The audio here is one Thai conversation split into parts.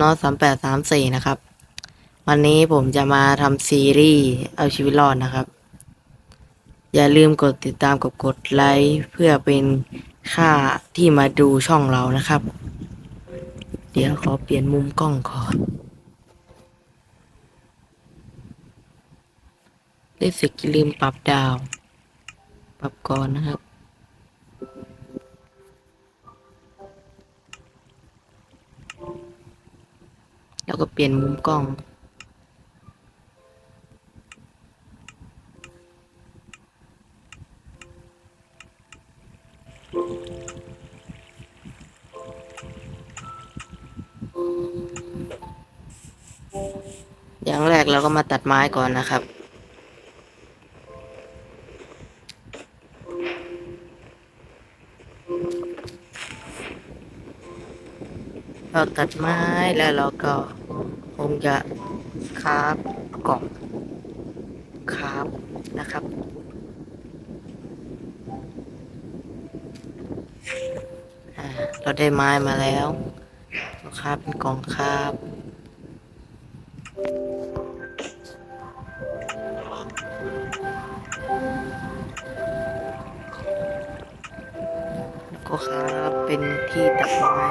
นอสามแปดสามสี่นะครับ วันนี้ผมจะมาทำซีรีส์เอาชีวิตรอดนะครับ อย่าลืมกดติดตามกับกดไลค์เพื่อเป็นค่าที่มาดูช่องเรานะครับ เดี๋ยวขอเปลี่ยนมุมกล้องก่อนรู้สึกลืมปรับดาว ปรับก่อนนะครับ แล้วก็เปลี่ยนมุมกล้อง อย่างแรกเราก็มาตัดไม้ก่อนนะครับ เราตัดไม้แล้วเราก็คงจะคาบกล่องคาบนะครับเราได้ไม้มาแล้วเราคาบเป็นกล่องคาบก็คาบเป็นที่ตัดไม้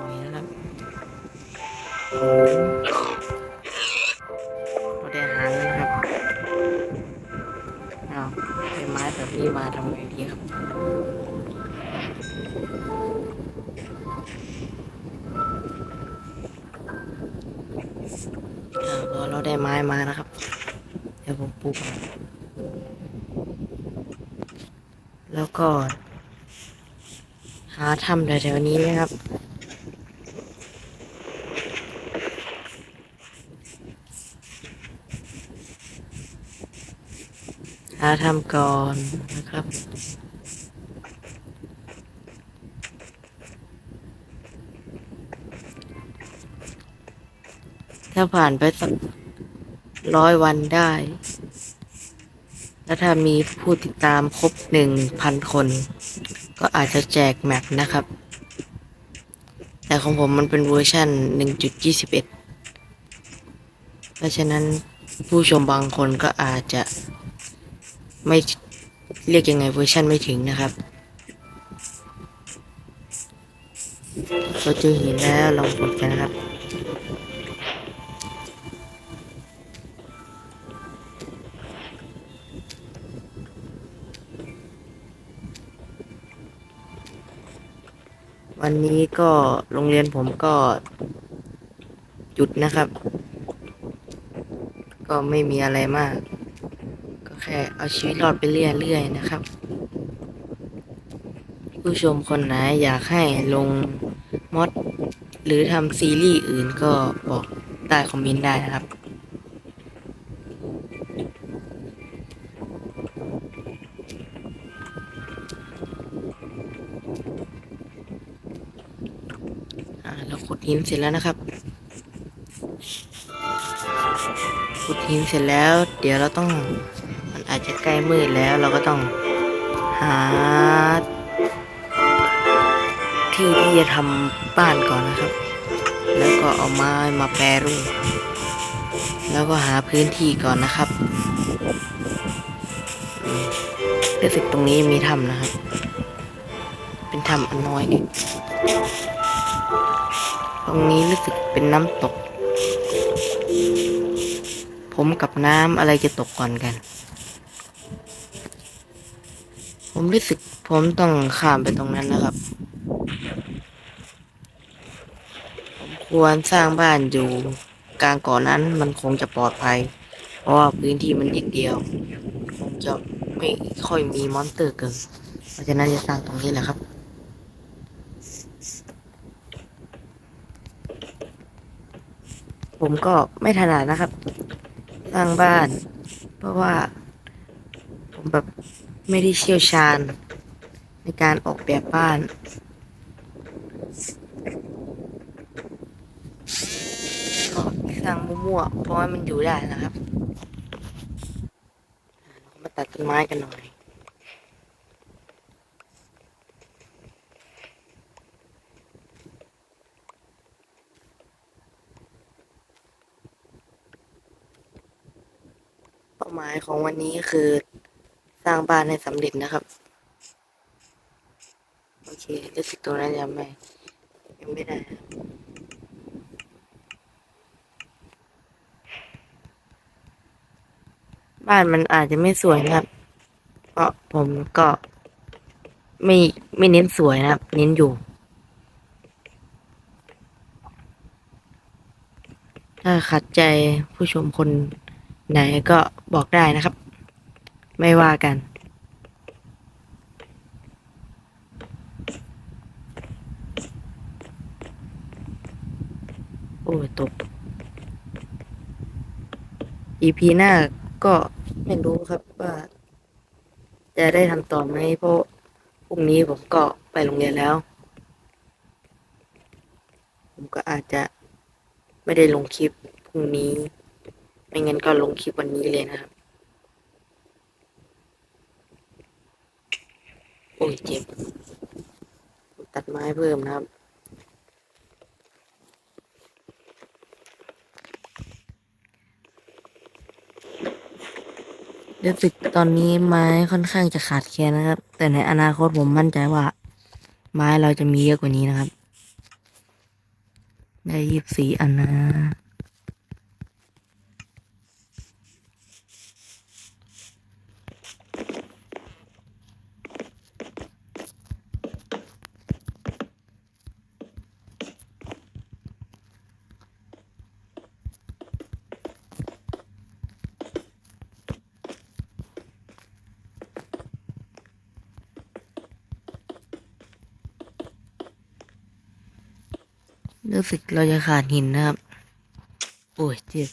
น่อยนะครับเราได้หาแล้วนะครับเอาเป็นไม้แบบนี้มาทำไงดีครับอ่าพอเราได้ไม้มานะครับ เดี๋ยวผมปลูกแล้วก็ หาทำแถวๆนี้นะครับ หาทำก่อนนะครับ ถ้าผ่านไปสักร้อยวันได้ แล้วถ้ามีผู้ติดตามครบหนึ่งพันคน ก็อาจจะแจกแมปนะครับ แต่ของผมมันเป็นเวอร์ชัน1.21 เพราะฉะนั้นผู้ชมบางคนก็อาจจะ ไม่เรียกยังไงเวอร์ชันไม่ถึงนะครับ เราเจอหินแล้วลองกดกันนะครับวันนี้ก็โรงเรียนผมก็หยุดนะครับ ก็ไม่มีอะไรมาก แค่เอาชีวิตรอดไปเรื่อยๆนะครับ ผู้ชมคนไหนอยากให้ลงมอดหรือทำซีรีส์อื่นก็บอกใต้คอมเมนต์ได้นะครับอ่าเราขุดหินเสร็จแล้วนะครับ ขุดหินเสร็จแล้ว เดี๋ยวเราต้อง อาจจะใกล้มืดแล้วเราก็ต้องหา ที่ที่จะทำบ้านก่อนนะครับ แล้วก็เอาไม้มาแปรรูป แล้วก็หาพื้นที่ก่อนนะครับรู้สึกตรงนี้มีถ้ำนะครับ เป็นถ้ำอันน้อยเองตรงนี้รู้สึกเป็นน้ำตก ผมกับน้ำอะไรจะตกก่อนกัน ผมรู้สึกผมต้องข้ามไปตรงนั้นนะครับ ผมควรสร้างบ้านอยู่กลางเก่อนนั้นมันคงจะปลอดภัย เพราะว่าพื้นที่มันนิดเดียว คงจะไม่ค่อยมีมอนสเตอร์เกินเพราะฉะนั้นจะสร้างตรงนี้แหละครับผมก็ไม่ถนัดนะครับสร้างบ้าน เพราะว่า ผมแบบ ไม่ได้เชี่ยวชาญ ในการออกแบบบ้าน ก็สร้างมั่วๆเพราะว่ามันอยู่ได้นะครับ มาตัดต้นไม้กันหน่อยเป้าหมายของวันนี้คือ ร้างบ้านให้สำเร็จนะครับ โอเครู้สึกตัวนั้นยังไม่ยังไม่ได้บบ้านมันอาจจะไม่สวยนะครับ เพราะผมก็ไม่ไม่เน้นสวยนะครับ เน้นอยู่ ถ้าขัดใจผู้ชมคนไหนก็บอกได้นะครับ ไม่ว่ากัน โอ้ยตก EP หน้าก็ไม่รู้ครับว่า จะได้ทำต่อไหมเพราะพรุ่งนี้ผมก็ไปโรงเรียนแล้ว ผมก็อาจจะไม่ได้ลงคลิปพรุ่งนี้ ไม่งั้นก็ลงคลิปวันนี้เลยนะครับ โอ้ยเจ็บ ตัดไม้เพิ่มนะครับรู้สึกตอนนี้ไม้ค่อนข้างจะขาดแคลนนะครับ แต่ในอนาคตผมมั่นใจว่า ไม้เราจะมีเยอะกว่านี้นะครับ ได้ยี่สิบสี่อันนะ รู้สึกเราจะขาดหินนะครับ โอ้ยเจ็บ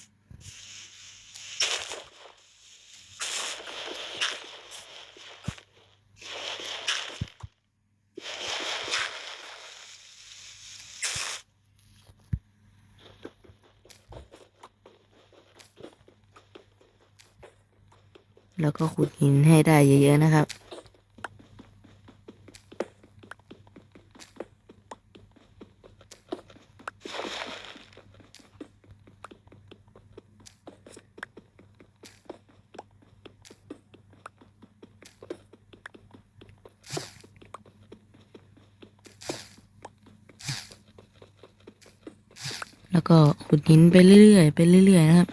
แล้วก็ขุดหินให้ได้เยอะๆนะครับ แล้วก็ขุดหินไปเรื่อยๆไปเรื่อยๆนะครับ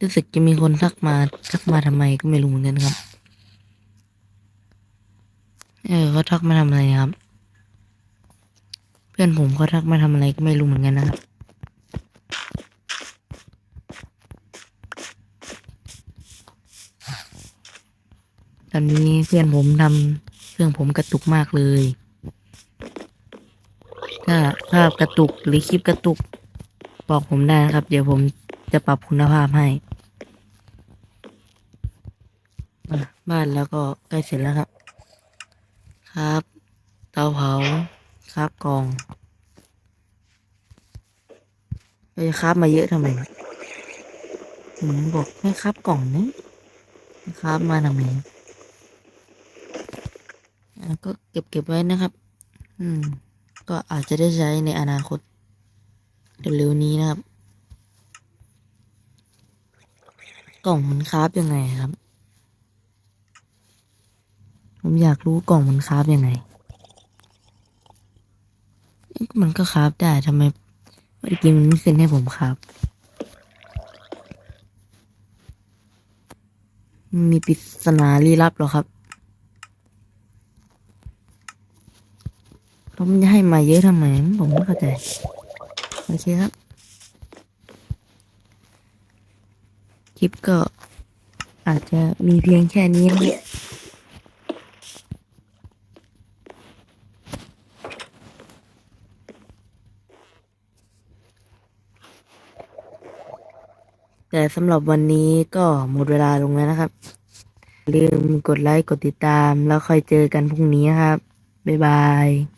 รู้สึกจะมีคนทักมาทักมาทำไมก็ไม่รู้เหมือนกันครับ เออเขาทักมาทำอะไรครับ เพื่อนผมเขาทักมาทำอะไรก็ไม่รู้เหมือนกันนะครับตอนนี้เพื่อนผมทำเครื่องผมกระตุกมากเลย ถ้าภาพกระตุกหรือคลิปกระตุก บอกผมได้นะครับ เดี๋ยวผมจะปรับคุณภาพให้ บ้านแล้วก็ใกล้เสร็จแล้วครับ ครับ เตาเผาครับกล่องเราจะครับมาเยอะทำไมผมบอกให้ครับกล่องนี้ครับมาทำไมก็เก็บเก็บไว้นะครับ อืม ก็อาจจะได้ใช้ในอนาคต เร็วๆนี้นะครับ กล่องมันคราฟยังไงครับ ผมอยากรู้กล่องมันคราฟยังไง มันก็คราฟได้ทำไมเมื่อกี้มันไม่ขึ้นให้ผมคราฟมันมีปริศนาลี้ลับหรอครับแล้วมันจะให้มาเยอะทำไม ผมไม่เข้าใจ โอเคครับ คลิปก็อาจจะมีเพียงแค่นี้นะแต่สำหรับวันนี้ก็หมดเวลาลงแล้วนะครับ ลืมกดไลค์ กดติดตามแล้วค่อยเจอกันพรุ่งนี้ครับ บ๊ายบาย